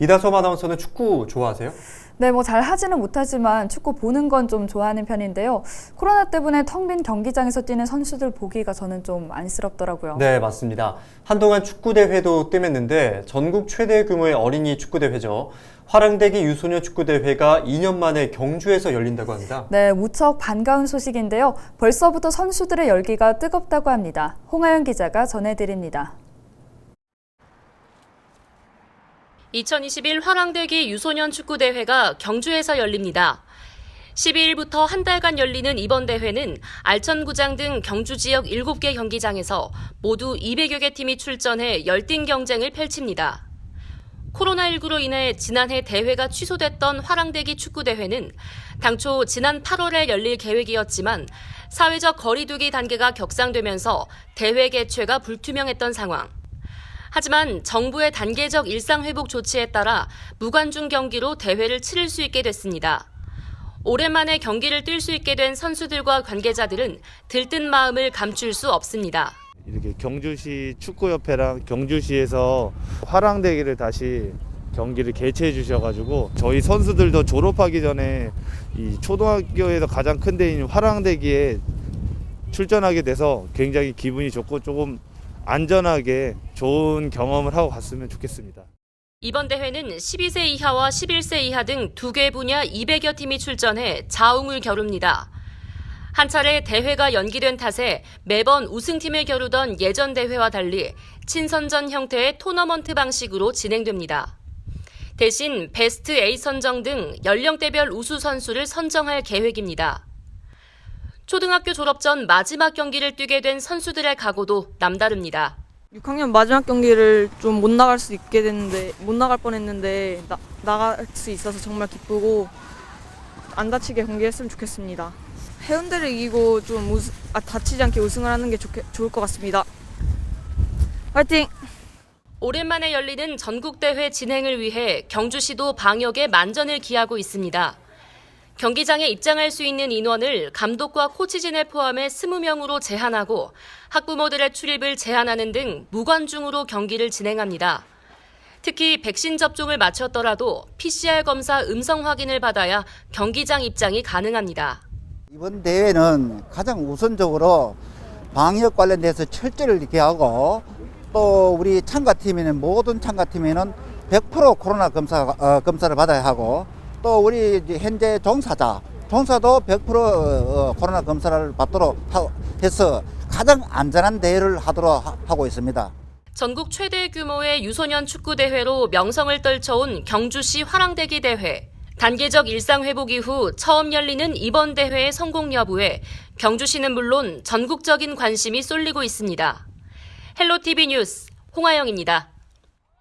이다솜 아나운서는 축구 좋아하세요? 네, 뭐 잘 하지는 못하지만 축구 보는 건 좀 좋아하는 편인데요. 코로나 때문에 텅 빈 경기장에서 뛰는 선수들 보기가 저는 좀 안쓰럽더라고요. 네, 맞습니다. 한동안 축구 대회도 뜸했는데 전국 최대 규모의 어린이 축구 대회죠. 화랑대기 유소년 축구 대회가 2년 만에 경주에서 열린다고 합니다. 네, 무척 반가운 소식인데요. 벌써부터 선수들의 열기가 뜨겁다고 합니다. 홍하연 기자가 전해드립니다. 2021 화랑대기 유소년 축구대회가 경주에서 열립니다. 12일부터 한 달간 열리는 이번 대회는 알천구장 등 경주 지역 7개 경기장에서 모두 200여 개 팀이 출전해 열띤 경쟁을 펼칩니다. 코로나19로 인해 지난해 대회가 취소됐던 화랑대기 축구대회는 당초 지난 8월에 열릴 계획이었지만 사회적 거리두기 단계가 격상되면서 대회 개최가 불투명했던 상황. 하지만 정부의 단계적 일상회복 조치에 따라 무관중 경기로 대회를 치를 수 있게 됐습니다. 오랜만에 경기를 뛸 수 있게 된 선수들과 관계자들은 들뜬 마음을 감출 수 없습니다. 이렇게 경주시 축구협회랑 경주시에서 화랑대기를 다시 경기를 개최해 주셔가지고 저희 선수들도 졸업하기 전에 이 초등학교에서 가장 큰 데인 화랑대기에 출전하게 돼서 굉장히 기분이 좋고 조금 안전하게 좋은 경험을 하고 갔으면 좋겠습니다. 이번 대회는 12세 이하와 11세 이하 등 두 개 분야 200여 팀이 출전해 자웅을 겨룹니다. 한 차례 대회가 연기된 탓에 매번 우승팀을 겨루던 예전 대회와 달리 친선전 형태의 토너먼트 방식으로 진행됩니다. 대신 베스트 A 선정 등 연령대별 우수 선수를 선정할 계획입니다. 초등학교 졸업 전 마지막 경기를 뛰게 된 선수들의 각오도 남다릅니다. 6학년 마지막 경기를 좀 못 나갈 수 있게 됐는데 못 나갈 뻔했는데 나, 나갈 수 있어서 정말 기쁘고 안 다치게 경기했으면 좋겠습니다. 해운대를 이기고 좀 우승, 아, 다치지 않게 우승을 하는 게 좋게, 좋을 것 같습니다. 화이팅! 오랜만에 열리는 전국대회 진행을 위해 경주시도 방역에 만전을 기하고 있습니다. 경기장에 입장할 수 있는 인원을 감독과 코치진을 포함해 20명으로 제한하고 학부모들의 출입을 제한하는 등 무관중으로 경기를 진행합니다. 특히 백신 접종을 마쳤더라도 PCR 검사 음성 확인을 받아야 경기장 입장이 가능합니다. 이번 대회는 가장 우선적으로 방역 관련돼서 철저를 이렇게 하고 또 우리 참가팀에는 모든 참가팀에는 100% 코로나 검사 어, 검사를 받아야 하고 또 우리 현재 종사자 종사도 100% 어, 코로나 검사를 받도록 하- 해서 가장 안전한 대회를 하도록 하- 하고 있습니다. 전국 최대 규모의 유소년 축구 대회로 명성을 떨쳐온 경주시 화랑대기 대회. 단계적 일상 회복 이후 처음 열리는 이번 대회의 성공 여부에 경주시는 물론 전국적인 관심이 쏠리고 있습니다. 헬로티비 뉴스 홍아영입니다.